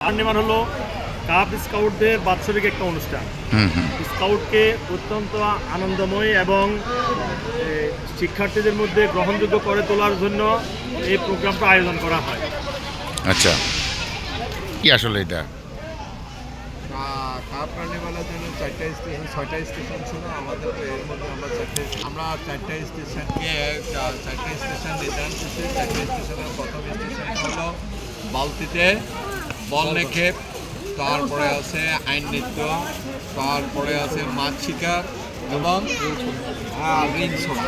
আর্নিমান হলো কাপ স্কাউটদের বাৎসরিক একটা অনুষ্ঠান। হুম হুম। স্কাউটকে অত্যন্ত আনন্দময় এবং শিক্ষার্থীদের মধ্যে গ্রহণযোগ্য করে তোলার জন্য এই প্রোগ্রামটা আয়োজন করা হয়। আচ্ছা। কি আসলে এটা? কাপ কার্নিভালের জন্য চারটা স্টেশন ছয়টা স্টেশন ছিল। আমাদের এর মধ্যে আমরা চারটে আমরা চারটা স্টেশনকে চারটে স্টেশন নির্ধারণ করছি। চারটে স্টেশনের প্রথম স্টেশন হলো বালতিতে বল নিক্ষেপ তারপরে আছে আইন নৃত্য তারপরে আছে মাছ শিকার এবং ঋণ ছোড়া